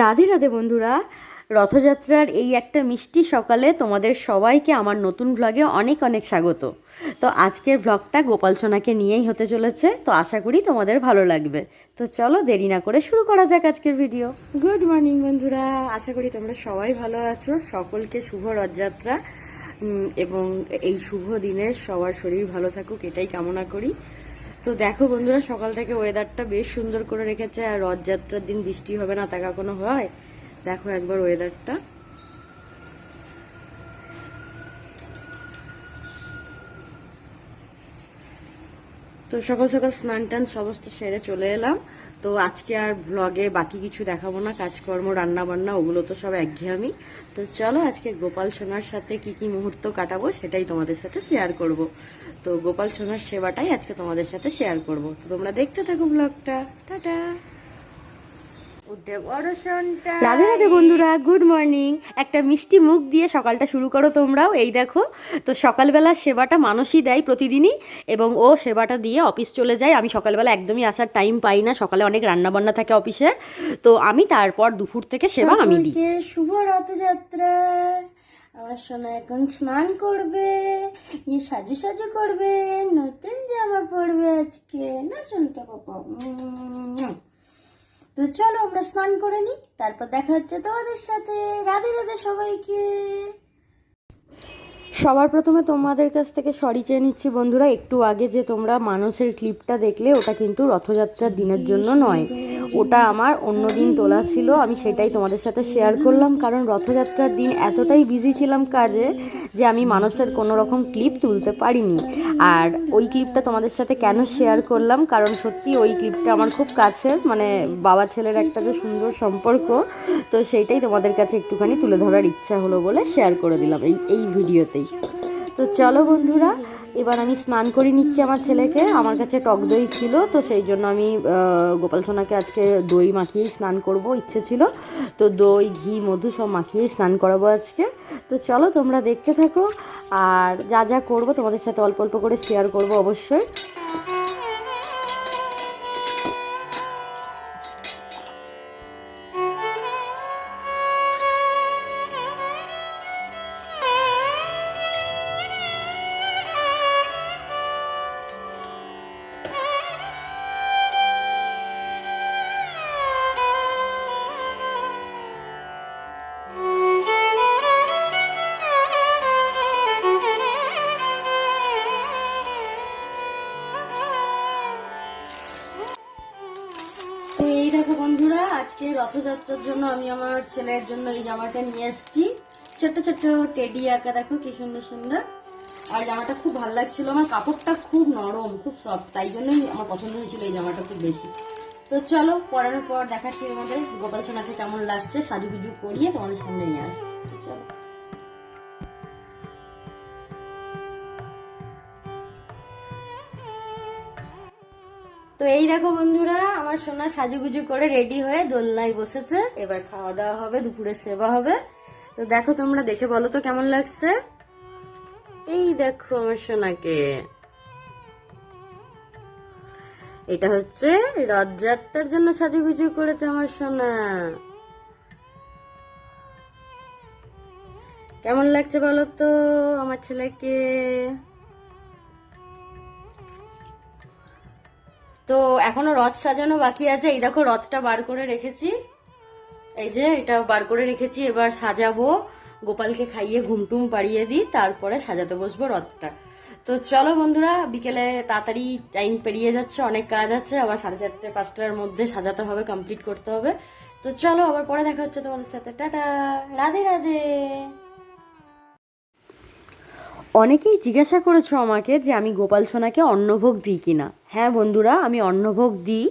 রাধে রাধে বন্ধুরা। রথযাত্রার এই একটা মিষ্টি সকালে তোমাদের সবাইকে আমার নতুন ভ্লগে অনেক অনেক স্বাগত। তো আজকের ভ্লগটা গোপাল সোনাকে নিয়েই হতে চলেছে, তো আশা করি তোমাদের ভালো লাগবে। তো চলো দেরি না করে শুরু করা যাক আজকের ভিডিও গুড মর্নিং বন্ধুরা, আশা করি তোমরা সবাই ভালো আছো। সকলকে শুভ রথযাত্রা এবং এই শুভ দিনে সবার শরীর ভালো থাকুক, এটাই কামনা করি। তো দেখো বন্ধুরা, সকাল থেকে ওয়েদারটা বেশ সুন্দর করে রেখেছে, আর রথযাত্রার দিন বৃষ্টি হবে না তা কোনো হয়। দেখো একবার ওয়েদারটা তো সকাল সকাল স্নান টান সমস্ত সেরে চলে এলাম। তো আজকে আর ব্লগে বাকি কিছু দেখাবো না, কাজকর্ম রান্না বান্না ওগুলো তো সব একঘেয়েমি তো চলো আজকে গোপাল সোনার সাথে কি কি মুহূর্ত কাটাবো সেটাই তোমাদের সাথে শেয়ার করব। তো গোপাল সোনার সেবাটাই আজকে তোমাদের সাথে শেয়ার করব। তো তোমরা দেখতে থাকো ব্লগটা টাটা! রাধে রাধে বন্ধুরা গুড মর্নিং একটা মিষ্টি মুখ দিয়ে সকালটা শুরু করো তোমরাও এই দেখো। তো সকালবেলা সেবাটা মানুষই দেয় প্রতিদিনই এবং ও সেবাটা দিয়ে অফিস চলে যায়। আমি সকালবেলা একদমই আসার টাইম পাই না সকালে অনেক রান্নাবান্না থাকে অফিসে। তো আমি তারপর দুপুর থেকে সেবা আমি দিই। শুভ রথযাত্রা আমার সোনা এখন স্নান করবে ইয়ে সাজু সাজু করবে নতুন জামা পরবে আজকে। না সোনাটা পাপা উম। তো চলো আমরা স্নান করে নিই। তারপর দেখা হচ্ছে তোমাদের সাথে। রাধে রাধে সবাইকে। সবার প্রথমে তোমাদের কাছ থেকে সরি চেয়ে নিচ্ছি বন্ধুরা, একটু আগে যে তোমরা মানুষের ক্লিপটা দেখলে, ওটা কিন্তু রথযাত্রার দিনের জন্য নয়। ওটা আমার অন্য দিন তোলা ছিল, আমি সেটাই তোমাদের সাথে শেয়ার করলাম, কারণ রথযাত্রার দিন এতটাই বিজি ছিলাম কাজে যে আমি মানুষের কোনো রকম ক্লিপ তুলতে পারিনি। আর ওই ক্লিপটা তোমাদের সাথে কেন শেয়ার করলাম, কারণ সত্যি ওই ক্লিপটা আমার খুব কাছের মানে বাবা ছেলের একটা যে সুন্দর সম্পর্ক, তো সেইটাই তোমাদের কাছে একটুখানি তুলে ধরার ইচ্ছা হলো বলে শেয়ার করে দিলাম এই এই ভিডিওতেই তো চলো বন্ধুরা, এবার আমি স্নান করে নিচ্ছি আমার ছেলেকে। আমার কাছে টক দই ছিল, তো সেই জন্য আমি গোপাল সোনাকে আজকে দই মাখিয়েই স্নান করব, ইচ্ছে ছিল। তো দই, ঘি, মধু সব মাখিয়েই স্নান করাবো আজকে। তো চলো তোমরা দেখতে থাকো, আর যা যা করব তোমাদের সাথে অল্প অল্প করে শেয়ার করব অবশ্যই। রথযাত্রার জন্য আমি আমার ছেলের জন্য এই জামাটা নিয়ে এসেছি। ছোট্ট ছোট্ট টেডি আঁকা, দেখো কি সুন্দর সুন্দর। আর জামাটা খুব ভালো লাগছিল, আমার কাপড়টা খুব নরম, খুব সফট তাই জন্যই আমার পছন্দ হয়েছিল এই জামাটা খুব বেশি। তো চলো, পরানোর পর দেখাচ্ছি আমাদের গোপাল সোনাকে কেমন লাগছে, সাজুগুজু করিয়ে তোমাদের সামনে নিয়ে আসছি। চলো। তো এই দেখো বন্ধুরা, আমার সোনা সাজুগুজু করে রেডি হয়ে দোলনায় বসেছে। এবার খাওয়া দাওয়া হবে দুপুরের সেবা হবে। তো দেখো তোমরা দেখে বলো তো কেমন লাগছে? এই দেখো আমার সোনাকে। এটা হচ্ছে রথযাত্রার জন্য সাজুগুজু করেছে আমার সোনা। কেমন লাগছে বলো তো আমার ছেলেকে? তো এখনও রথ সাজানো বাকি আছে। এই দেখো, রথটা বার করে রেখেছি। এই যে, এটা বার করে রেখেছি। এবার সাজাবো। গোপালকে খাইয়ে ঘুমটুম পাড়িয়ে দিই, তারপরে সাজাতে বসবো রথটা। তো চলো বন্ধুরা, বিকেলে তাড়াতাড়ি টাইম পেরিয়ে যাচ্ছে, অনেক কাজ আছে। আবার সাড়ে চারটে, পাঁচটার মধ্যে সাজাতে হবে কমপ্লিট করতে হবে। তো চলো, আবার পরে দেখা হচ্ছে তোমাদের সাথে। টাটা! রাধে রাধে! অনেকেই জিজ্ঞাসা করেছ আমাকে যে আমি গোপাল সোনাকে অন্নভোগ দিই কিনা। হ্যাঁ বন্ধুরা, আমি অন্নভোগ দিই,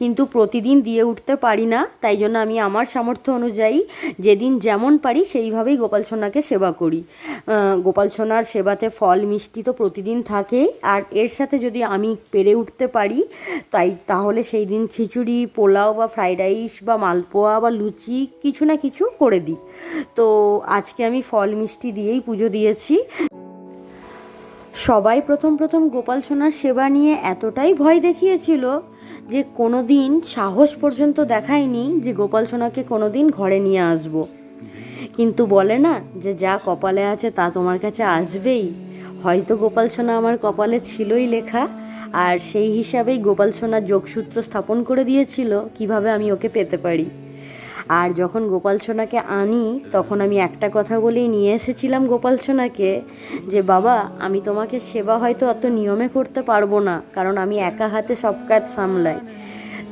কিন্তু প্রতিদিন দিয়ে উঠতে পারি না, তাই জন্য আমি আমার সামর্থ্য অনুযায়ী যেদিন যেমন পারি সেইভাবেই গোপাল সোনাকে সেবা করি। গোপাল সোনার সেবাতে ফল মিষ্টি তো প্রতিদিন থাকেই আর এর সাথে যদি আমি পেরে উঠতে পারি, তাই, তাহলে সেই দিন খিচুড়ি, পোলাও বা ফ্রাইড রাইস বা মালপোয়া বা লুচি কিছু না কিছু করে দিই। তো আজকে আমি ফল মিষ্টি দিয়েই পুজো দিয়েছি। সবাই প্রথম প্রথম গোপাল সোনার সেবা নিয়ে এতটাই ভয় দেখিয়েছিল যে কোনো দিন সাহস পর্যন্ত দেখায়নি যে গোপাল সোনাকে কোনো দিন ঘরে নিয়ে আসব। কিন্তু বলে না যে যা কপালে আছে তা তোমার কাছে আসবেই হয়তো গোপাল সোনা আমার কপালে ছিলই লেখা, আর সেই হিসাবেই গোপাল সোনার যোগসূত্র স্থাপন করে দিয়েছিল, কীভাবে আমি ওকে পেতে পারি আর যখন গোপাল সোনাকে আনি, তখন আমি একটা কথা বলেই নিয়ে এসেছিলাম গোপাল সোনাকে যে, বাবা, আমি তোমাকে সেবা হয়তো অত নিয়মে করতে পারব না, কারণ আমি একা হাতে সব কাজ সামলাই।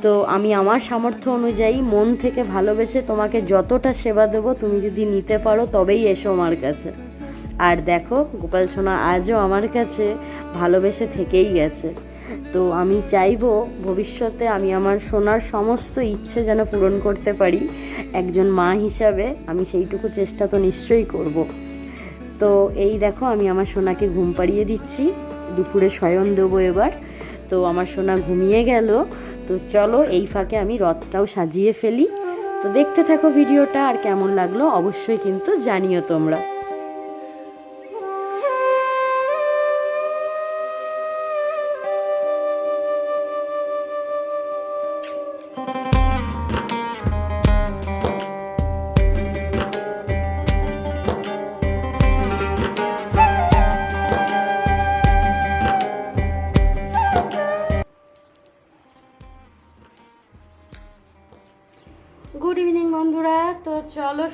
তো আমি আমার সামর্থ্য অনুযায়ী মন থেকে ভালোবেসে তোমাকে যতটা সেবা দেবো, তুমি যদি নিতে পারো, তবেই এসো আমার কাছে। আর দেখো, গোপাল সোনা আজও আমার কাছে ভালোবেসে থেকেই গেছে। তো আমি চাইব ভবিষ্যতে আমি আমার সোনার সমস্ত ইচ্ছে যেন পূরণ করতে পারি। একজন মা হিসাবে আমি সেইটুকু চেষ্টা তো নিশ্চয়ই করব। তো এই দেখো আমি আমার সোনাকে ঘুম পাড়িয়ে দিচ্ছি। দুপুরে শয়ন দেবো এবার। তো আমার সোনা ঘুমিয়ে গেল। তো চলো এই ফাঁকে আমি রথটাও সাজিয়ে ফেলি। তো দেখতে থাকো ভিডিওটা আর কেমন লাগল অবশ্যই কিন্তু জানিও তোমরা।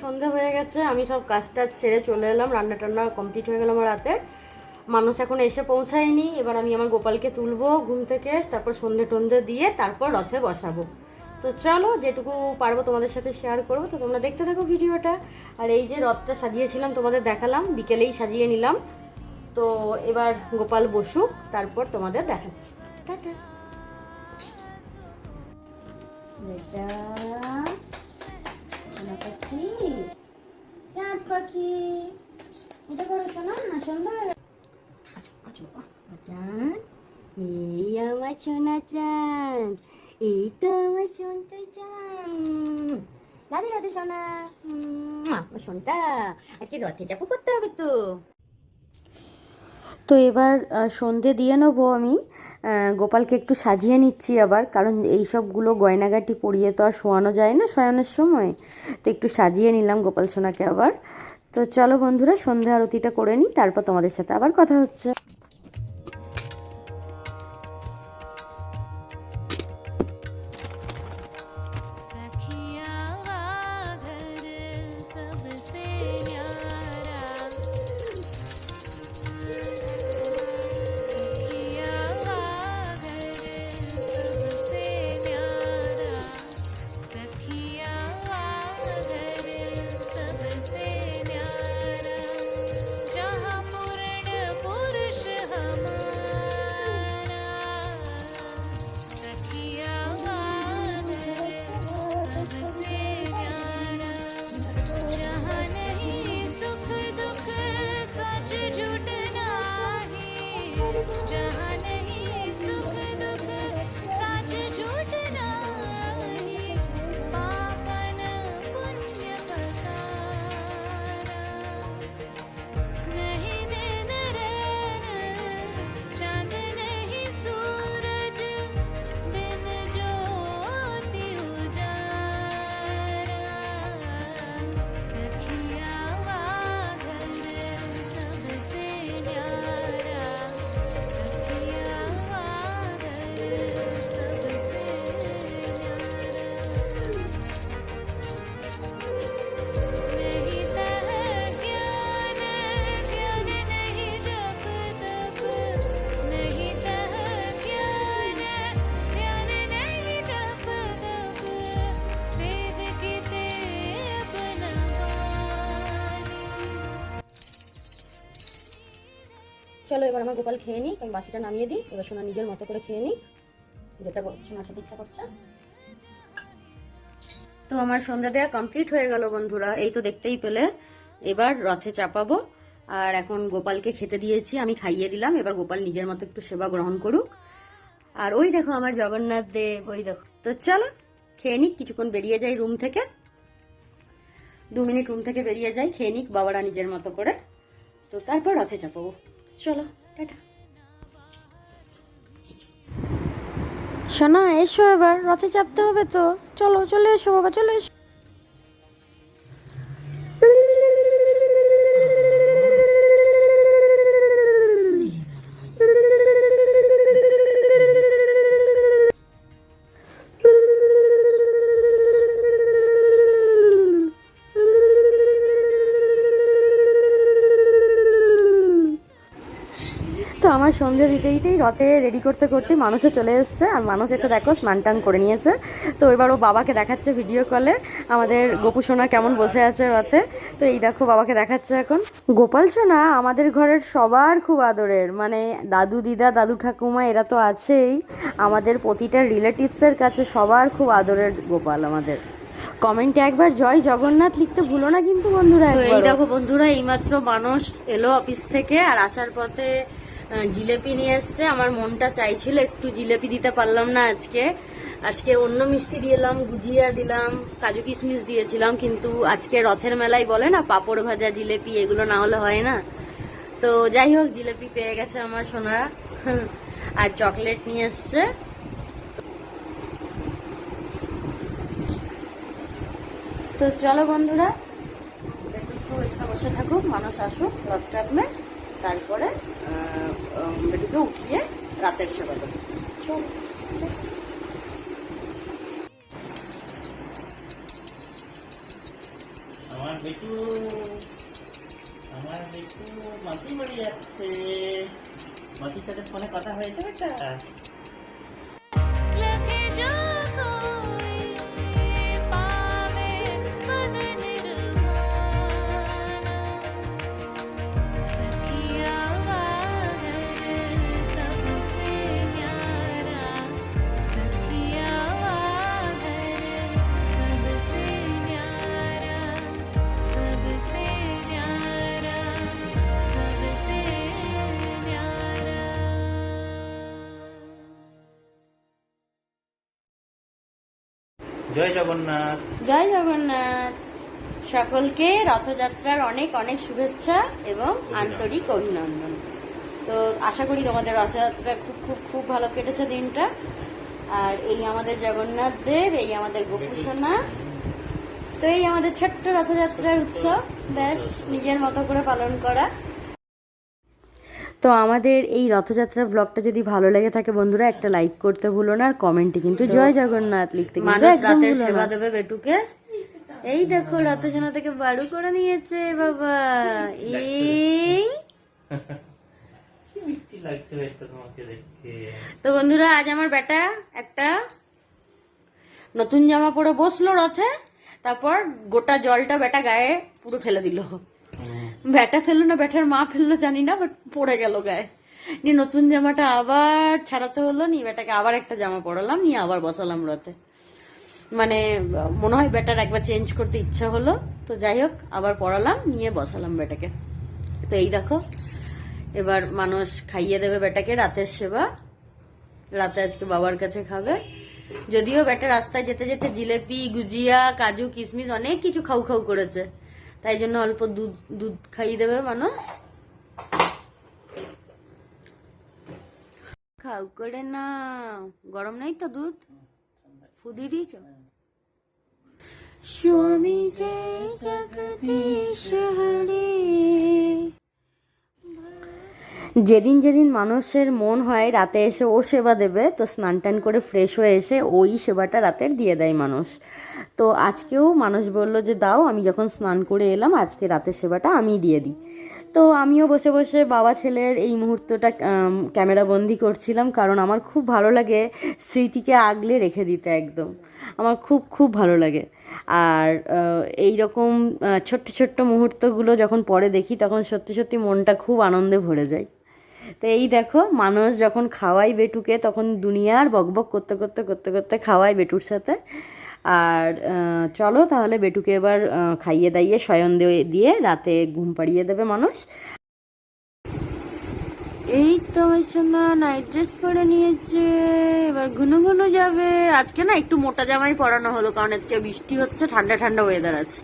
সন্ধে হয়ে গেছে, আমি সব কাজ টাজ ছেড়ে চলে এলাম রান্না টান্না কমপ্লিট হয়ে গেল আমার রাতে মানুষ এখন এসে পৌঁছায়নি, এবার আমি আমার গোপালকে তুলবো ঘুম থেকে, তারপর সন্ধে টন্ধে দিয়ে তারপর রথে বসাবো। তো চলো, যেটুকু পারব তোমাদের সাথে শেয়ার করব, তো তোমরা দেখতে থাকো ভিডিওটা। আর এই যে রথটা সাজিয়েছিলাম, তোমাদের দেখালাম, বিকেলেই সাজিয়ে নিলাম। তো এবার গোপাল বসুক, তারপর তোমাদের দেখাচ্ছি। টাটা। পাখি চাঁদ পাখি। না? গেছে। আচ্ছা, আচ্ছা, চাঁদ এই আমার চাঁদ এই তো আমার চাঁদ। রথে যাব করতে হবে তো। তো এবার সন্ধে দিয়ে নেব আমি। গোপালকে একটু সাজিয়ে নিচ্ছি আবার, কারণ এই সবগুলো গয়নাগাটি পরিয়ে তো আর শোয়ানো যায় না শোয়ানোর সময়। তো একটু সাজিয়ে নিলাম গোপাল সোনাকে আবার। তো চলো বন্ধুরা, সন্ধে আরতিটা করে নিই, তারপর তোমাদের সাথে আবার কথা হচ্ছে। চলো এবার আমার গোপাল খেয়ে নিই আমি বাসিটা নামিয়ে দিই, এবার সোনা নিজের মতো করে খেয়ে নিই যেটা সোনা খেতে ইচ্ছা করছে। তো আমার সন্ধ্যা দেওয়া কমপ্লিট হয়ে গেল বন্ধুরা, এই তো দেখতেই পেলে। এবার রথে চাপাবো, আর এখন গোপালকে খেতে দিয়েছি, আমি খাইয়ে দিলাম, এবার গোপাল নিজের মতো একটু সেবা গ্রহণ করুক। আর ওই দেখো আমার জগন্নাথ দেব, ওই দেখো। তো চলো, খেয়ে নিক, কিছুক্ষণ বেরিয়ে যাই রুম থেকে। দু মিনিট রুম থেকে বেরিয়ে যাই, খেয়ে নিক বাবারা নিজের মতো করে। তো তারপর রথে চাপাবো। চলো, টাটা। সোনা, এসো এবার, রথে চাপতে হবে তো। চলো, চলে এসো বাবা, চলে এসো। আমার সন্ধে দিতে দিতেই রথে রেডি করতে করতে মানুষে চলে এসছে আর মানুষ এসে দেখো স্নান টান করে নিয়েছে। তো এবার ও বাবাকে দেখাচ্ছে ভিডিও কলে আমাদের গোপু সোনা কেমন বসে আছে রথে? তো এই দেখো বাবাকে দেখাচ্ছে এখন। গোপাল সোনা আমাদের ঘরের সবার খুব আদরের। মানে দাদু দিদা দাদু ঠাকুমা এরা তো আছেই। আমাদের প্রতিটা রিলেটিভসের কাছে সবার খুব আদরের গোপাল আমাদের। কমেন্টে একবার জয় জগন্নাথ লিখতে ভুলো না কিন্তু বন্ধুরা এই দেখো বন্ধুরা এইমাত্র মানুষ এলো অফিস থেকে আর আসার পথে জিলেপি নিয়ে এসছে। আমার মনটা চাইছিল একটু জিলেপি দিতে পারলাম না আজকে। আজকে অন্য মিষ্টি দিলাম গুজিয়া দিলাম, কাজু কিশমিশ দিয়েছিলাম, কিন্তু আজকে রথের মেলায় বলে না, পাপড় ভাজা, জিলেপি, এগুলো না হলে হয় না। তো যাই হোক, জিলেপি পেয়ে গেছে আমার সোনারা আর চকলেট নিয়ে এসছে। তো চলো বন্ধুরা, একটু বসে থাকুক, মানুষ আসুক, রথ টাপমে তারপরে বেটুকে উঠিয়ে রাতের সেবা দেবো। আমার বেটু, আমার মাসি বাড়ি যাচ্ছে মাসির সাথে ফোনে কথা হয়েছে বেটা জয় জগন্নাথ। জয় জগন্নাথ। সকলকে রথযাত্রার অনেক অনেক শুভেচ্ছা এবং আন্তরিক অভিনন্দন। তো আশা করি তোমাদের রথযাত্রা খুব খুব খুব ভালো কেটেছে দিনটা। আর এই আমাদের জগন্নাথ দেব এই আমাদের গোপুসোনা তো এই আমাদের ছোট্ট রথযাত্রার উৎসব। ব্যাস নিজের মতো করে পালন করা। তো আমাদের এই রথযাত্রার ব্লগটা যদি ভালো লেগে থাকে বন্ধুরা একটা লাইক করতে ভুলো না আর কমেন্টে কিন্তু জয় জগন্নাথ লিখতে কিন্তু একদম সেবা দেবে বেটুকে। এই দেখো রথসোনা থেকে বাড়ু করে নিয়েছে বাবা। এই তো বন্ধুরা আজ আমার বেটা একটা নতুন জামা পরে বসল রথে তারপর গোটা জলটা বেটা গায়ে পুরো ফেলে দিল। ব্যাটা ফেলল না, ব্যাটার মা ফেলল জানি না বাট পড়ে গেল গায়ে। নিয়ে নতুন জামাটা আবার ছাড়াতে হলো, নিয়ে বেটাকে আবার একটা জামা পরালাম, নিয়ে আবার বসালাম রথে। মানে মনে হয় ব্যাটার একবার চেঞ্জ করতে ইচ্ছা হলো, তো যাই হোক, আবার পরালাম, নিয়ে বসালাম বেটাকে তো এই দেখো, এবার মানুষ খাইয়ে দেবে বেটাকে রাতের সেবা। রাতে আজকে বাবার কাছে খাবে। যদিও বেটা রাস্তায় যেতে যেতে জিলেপি, গুজিয়া, কাজু কিশমিশ অনেক কিছু খাউ খাউ করেছে। তাই জন্য অল্প দুধ দুধ খাইয়ে দেবে মানুষ খাও, করে না গরম নাই তো দুধ? ফুদি দিয়েছ? স্বামী জগদীশ হরে। যেদিন যেদিন মানুষের মন হয় রাতে এসে ও সেবা দেবে, তো স্নান টান করে ফ্রেশ হয়ে এসে ওই সেবাটা রাতের দিয়ে দেয় মানুষ। তো আজকেও মানুষ বলল যে, দাও, আমি যখন স্নান করে এলাম, আজকে রাতের সেবাটা আমি দিয়ে দিই। তো আমিও বসে বসে বাবা ছেলের এই মুহূর্তটা ক্যামেরা বন্দি করছিলাম, কারণ আমার খুব ভালো লাগে স্মৃতিকে আগলে রেখে দিতে একদম। আমার খুব খুব ভালো লাগে। আর এই রকম ছোট্ট ছোট্ট মুহূর্তগুলো যখন পরে দেখি, তখন সত্যি সত্যি মনটা খুব আনন্দে ভরে যায়। তো এই দেখো, মানুষ যখন খাওয়াই বেটুকে, তখন দুনিয়ার বকবক করতে করতে করতে করতে খাওয়াই বেটুর সাথে। আর চলো তাহলে বেটুকে এবার খাইয়ে দাইয়ে শয়ন দিয়ে রাতে ঘুম পাড়িয়ে দেবে মানুষ। এই তো সোনা নাইট ড্রেস পরে নিয়েছে, এবার ঘুনু ঘুনু যাবে। আজকে না একটু মোটা জামাই পরানো হলো, কারণ আজকে বৃষ্টি হচ্ছে, ঠান্ডা ঠান্ডা ওয়েদার আছে।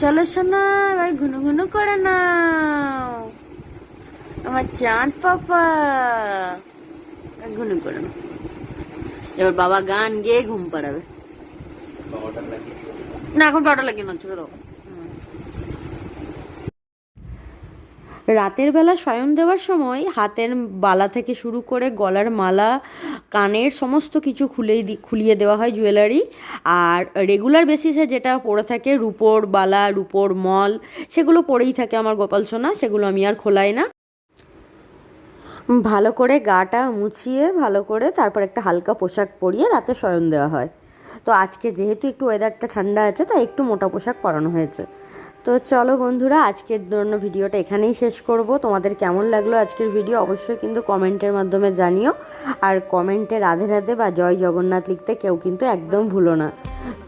চলো সোনা, এবার ঘুনু ঘুনু করে নাও। আমার চাঁদ পাপা। ঘুনু করে এবার বাবা গান গেয়ে ঘুম পাড়াবে। না, এখন পাউডার লাগিয়ে না দাও। রাতের বেলা শয়ন দেওয়ার সময় হাতের বালা থেকে শুরু করে গলার মালা, কানের সমস্ত কিছু খুলেই খুলিয়ে দেওয়া হয় জুয়েলারি। আর রেগুলার বেসিসে যেটা পরে থাকে রুপোর বালা, রুপোর মল, সেগুলো পরেই থাকে আমার গোপাল সোনা, সেগুলো আমি আর খোলাই না। ভালো করে গাটা মুছিয়ে, ভালো করে তারপর একটা হালকা পোশাক পরিয়ে রাতে শয়ন দেওয়া হয়। তো আজকে যেহেতু একটু ওয়েদারটা ঠান্ডা আছে, তাই একটু মোটা পোশাক পরানো হয়েছে। তো চলো বন্ধুরা, আজকের জন্য ভিডিওটা এখানেই শেষ করব। তোমাদের কেমন লাগল আজকের ভিডিও অবশ্যই কিন্তু কমেন্টের মাধ্যমে জানিও। আর কমেন্টে রাধে রাধে বা জয় জগন্নাথ লিখতে কেউ কিন্তু একদম ভুলো না।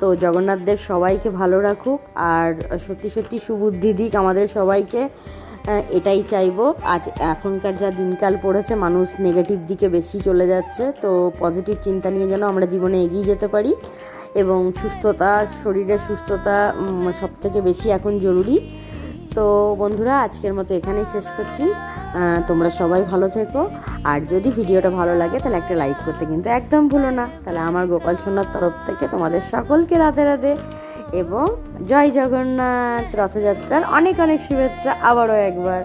তো জগন্নাথ দেব সবাইকে ভালো রাখুক। আর সত্যি সত্যি সুবুদ্ধি দিক আমাদের সবাইকে। এটাই চাইব। আজ এখনকার যা দিনকাল পড়েছে, মানুষ নেগেটিভ দিকে বেশি চলে যাচ্ছে। তো পজিটিভ চিন্তা নিয়ে যেন আমরা জীবনে এগিয়ে যেতে পারি এবং সুস্থতা, শরীরের সুস্থতা সব থেকে বেশি এখন জরুরি। তো বন্ধুরা, আজকের মতো এখানেই শেষ করছি। তোমরা সবাই ভালো থেকো। আর যদি ভিডিওটা ভালো লাগে, তাহলে একটা লাইক করতে কিন্তু একদম ভুলো না। তাহলে আমার গোপাল সোনার তরফ থেকে তোমাদের সকলকে রাধে রাধে। এবং জয় জগন্নাথ রথযাত্রার অনেক অনেক শুভেচ্ছা আবারও একবার।